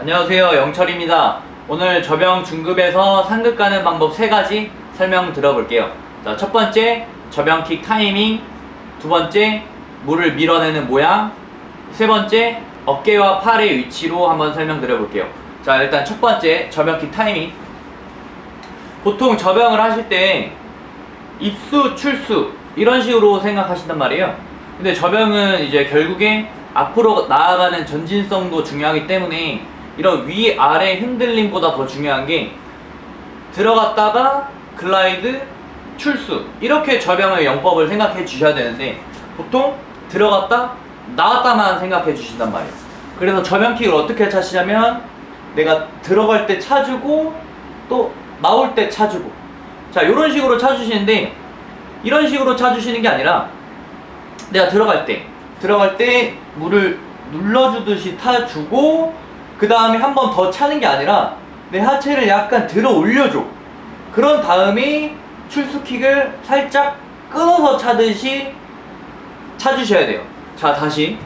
안녕하세요 영철입니다. 오늘 저병 중급에서 상급 가는 방법 세가지 설명 들어볼게요. 자, 첫 번째 저병킥 타이밍. 두 번째 물을 밀어내는 모양. 세 번째 어깨와 팔의 위치로 한번 설명 드려볼게요. 자 일단 첫 번째 저병킥 타이밍. 보통 저병을 하실 때 입수 출수 이런 식으로 생각하신단 말이에요. 근데 저병은 이제 결국에 앞으로 나아가는 전진성도 중요하기 때문에 이런 위 아래 흔들림보다 더 중요한 게 들어갔다가 글라이드 출수 이렇게 저병의 영법을 생각해 주셔야 되는데 보통 들어갔다 나왔다만 생각해 주신단 말이에요. 그래서 저병킥을 어떻게 차시냐면 내가 들어갈 때 차주고 또 나올 때 차주고. 자 이런 식으로 차주시는데 이런 식으로 차주시는 게 아니라 내가 들어갈 때 들어갈 때 물을 눌러주듯이 타주고 그 다음에 한 번 더 차는 게 아니라 내 하체를 약간 들어 올려줘 그런 다음에 출수킥을 살짝 끊어서 차듯이 차주셔야 돼요 자 다시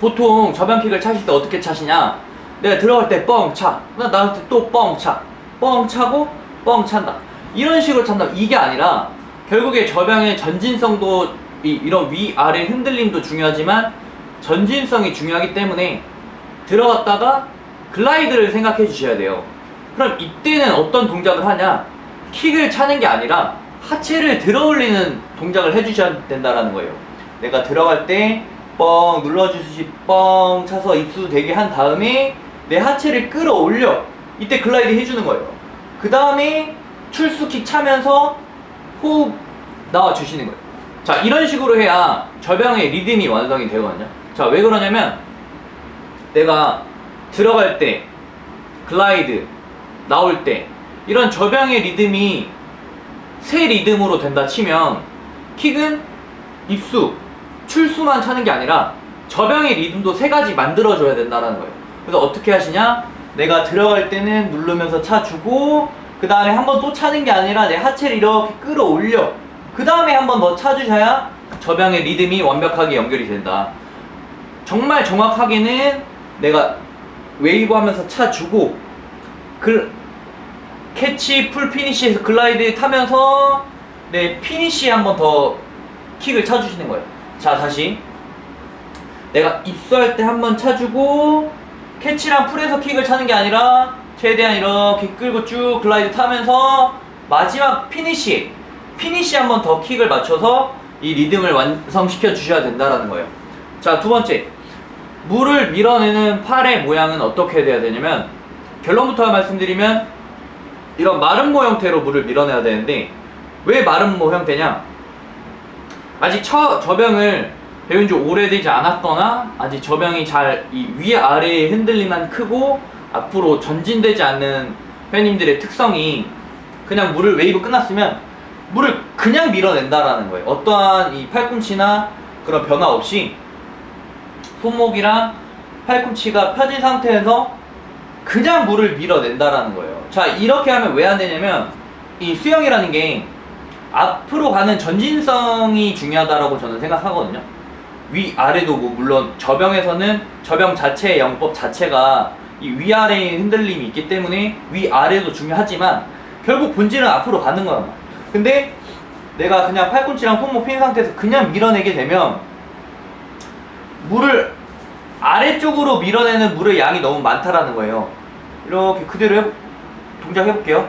보통 저변킥을 차실 때 어떻게 차시냐 내가 들어갈 때 뻥 차. 나때또뻥 차. 뻥 차고 뻥 찬다. 이런 식으로 찬다. 이게 아니라 결국에 저병의 전진성도 이, 이런 위아래 흔들림도 중요하지만 전진성이 중요하기 때문에 들어갔다가 글라이드를 생각해 주셔야 돼요. 그럼 이때는 어떤 동작을 하냐? 킥을 차는 게 아니라 하체를 들어 올리는 동작을 해 주셔야 된다라는 거예요. 내가 들어갈 때 뻥 눌러주듯이 뻥 차서 입수 되게 한 다음에 내 하체를 끌어올려 이때 글라이드 해주는 거예요 그 다음에 출수킥 차면서 호흡 나와 주시는 거예요 자 이런 식으로 해야 저병의 리듬이 완성이 되거든요 자 왜 그러냐면 내가 들어갈 때 글라이드 나올 때 이런 저병의 리듬이 세 리듬으로 된다 치면 킥은 입수 출수만 차는 게 아니라 저병의 리듬도 세 가지 만들어줘야 된다는 거예요. 그래서 어떻게 하시냐? 내가 들어갈 때는 누르면서 차주고 그 다음에 한 번 또 차는 게 아니라 내 하체를 이렇게 끌어올려 그 다음에 한 번 더 차주셔야 저병의 리듬이 완벽하게 연결이 된다. 정말 정확하게는 내가 웨이브 하면서 차 주고 그 캐치 풀 피니시에서 글라이드 타면서 내 피니시 한번 더 킥을 차주시는 거예요. 자 다시 내가 입수할 때 한번 차주고 캐치랑 풀에서 킥을 차는 게 아니라 최대한 이렇게 끌고 쭉 글라이드 타면서 마지막 피니시 피니시 한번 더 킥을 맞춰서 이 리듬을 완성시켜 주셔야 된다라는 거예요. 자 두 번째 물을 밀어내는 팔의 모양은 어떻게 돼야 되냐면 결론부터 말씀드리면 이런 마름모 형태로 물을 밀어내야 되는데 왜 마름모 형태냐? 아직 처, 저병을 배운 지 오래되지 않았거나 아직 저병이 잘 이 위아래의 흔들림만 크고 앞으로 전진되지 않는 회원님들의 특성이 그냥 물을 웨이브 끝났으면 물을 그냥 밀어낸다라는 거예요. 어떠한 이 팔꿈치나 그런 변화 없이 손목이랑 팔꿈치가 펴진 상태에서 그냥 물을 밀어낸다라는 거예요. 자, 이렇게 하면 왜 안 되냐면 이 수영이라는 게 앞으로 가는 전진성이 중요하다라고 저는 생각하거든요. 위 아래도 뭐 물론 저병에서는 저병 자체의 영법 자체가 이 위아래의 흔들림이 있기 때문에 위 아래도 중요하지만 결국 본질은 앞으로 가는 말이야. 근데 내가 그냥 팔꿈치랑 손목 핀 상태에서 그냥 밀어내게 되면 물을 아래쪽으로 밀어내는 물의 양이 너무 많다라는 거예요. 이렇게 그대로 해, 동작 해볼게요.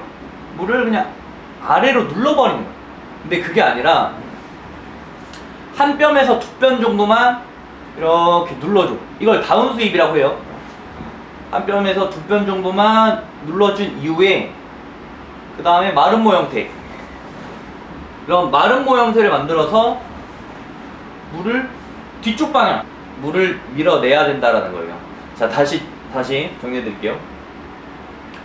물을 그냥 아래로 눌러버리는 거예요. 근데 그게 아니라 한 뼘에서 두 뼘 정도만 이렇게 눌러줘. 이걸 다운 스윕이라고 해요. 한 뼘에서 두 뼘 정도만 눌러준 이후에 그 다음에 마름모 형태. 이런 마름모 형태를 만들어서 물을 뒤쪽 방향 물을 밀어내야 된다라는 거예요. 자 다시 다시 정리해 드릴게요.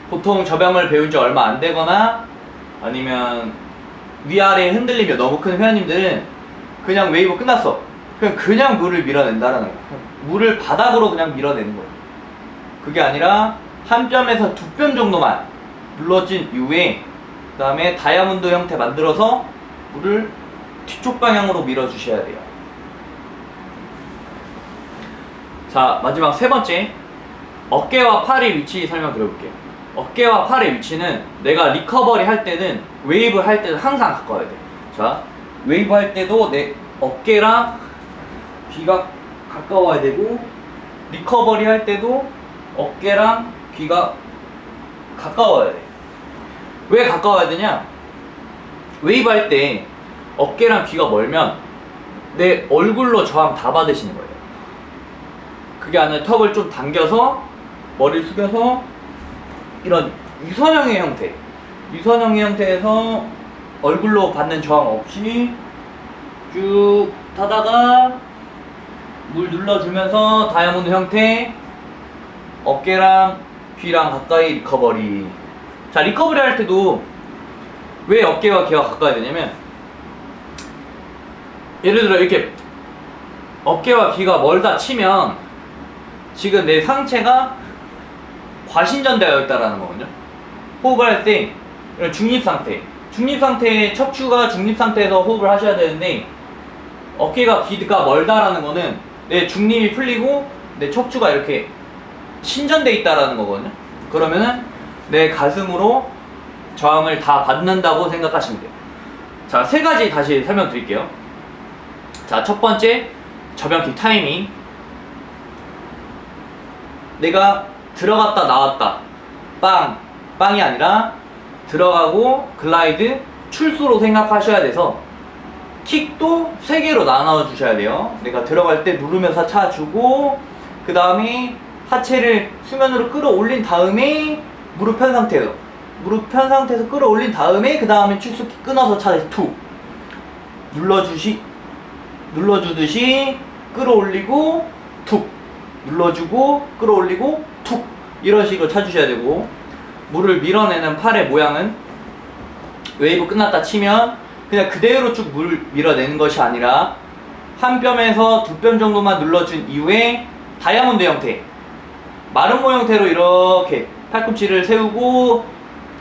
보통 저병을 배운 지 얼마 안 되거나 아니면 위아래 흔들림이 너무 큰 회원님들은 그냥 웨이브 끝났어. 그냥 그냥 물을 밀어낸다라는 거야. 물을 바닥으로 그냥 밀어내는 거예요. 그게 아니라 한 뼘에서 두 뼘 정도만 눌러진 이후에 그 다음에 다이아몬드 형태 만들어서 물을 뒤쪽 방향으로 밀어주셔야 돼요. 자 마지막 세 번째 어깨와 팔의 위치 설명 드려볼게요. 어깨와 팔의 위치는 내가 리커버리 할 때는 웨이브 할 때는 항상 가까워야 돼. 자, 웨이브 할 때도 내 어깨랑 귀가 가까워야 되고 리커버리 할 때도 어깨랑 귀가 가까워야 돼. 왜 가까워야 되냐? 웨이브 할 때 어깨랑 귀가 멀면 내 얼굴로 저항 다 받으시는 거예요. 그게 아니라 턱을 좀 당겨서 머리를 숙여서 이런 유선형의 형태 유선형의 형태에서 얼굴로 받는 저항 없이 쭉 타다가 물 눌러주면서 다이아몬드 형태 어깨랑 귀랑 가까이 리커버리. 자 리커버리 할 때도 왜 어깨와 귀가 가까이 되냐면 예를 들어 이렇게 어깨와 귀가 멀다 치면 지금 내 상체가 과신전되어 있다라는 거거든요. 호흡을 할 때 중립 상태, 중립 상태 척추가 중립 상태에서 호흡을 하셔야 되는데 어깨가 귀가 멀다라는 거는 내 중립이 풀리고 내 척추가 이렇게 신전돼 있다라는 거거든요. 그러면은 내 가슴으로 저항을 다 받는다고 생각하시면 돼요. 자, 세 가지 다시 설명드릴게요. 자, 첫 번째 저변킥 타이밍. 내가 들어갔다 나왔다. 빵, 빵이 아니라 들어가고 글라이드, 출수로 생각하셔야 돼서 킥도 세 개로 나눠 주셔야 돼요. 내가 들어갈 때 누르면서 차주고 그 다음에 하체를 수면으로 끌어올린 다음에 무릎 편 상태에서 무릎 편 상태에서 끌어올린 다음에 그 다음에 출수 끊어서 차에서 툭 눌러주시 눌러주듯이 끌어올리고 툭 눌러주고 끌어올리고 툭 이런 식으로 차주셔야 되고 물을 밀어내는 팔의 모양은 웨이브 끝났다 치면 그냥 그대로 쭉 물 밀어내는 것이 아니라 한 뼘에서 두 뼘 정도만 눌러준 이후에 다이아몬드 형태 마름모 형태로 이렇게 팔꿈치를 세우고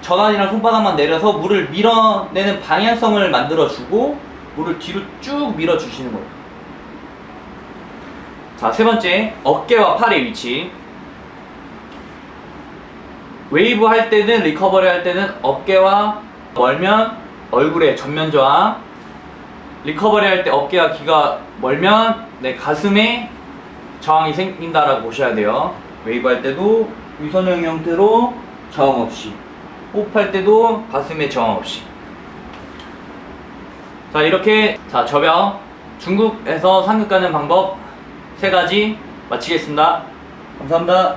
전환이랑 손바닥만 내려서 물을 밀어내는 방향성을 만들어주고 물을 뒤로 쭉 밀어주시는 거예요. 자, 세 번째, 어깨와 팔의 위치. 웨이브 할 때는, 리커버리 할 때는 어깨와 멀면 얼굴에 전면 저항. 리커버리 할 때 어깨와 귀가 멀면 내 가슴에 저항이 생긴다라고 보셔야 돼요. 웨이브 할 때도 유선형 형태로 저항 없이. 호흡할 때도 가슴에 저항 없이. 자, 이렇게, 자, 저병. 중국에서 상급 가는 방법 세 가지 마치겠습니다. 감사합니다.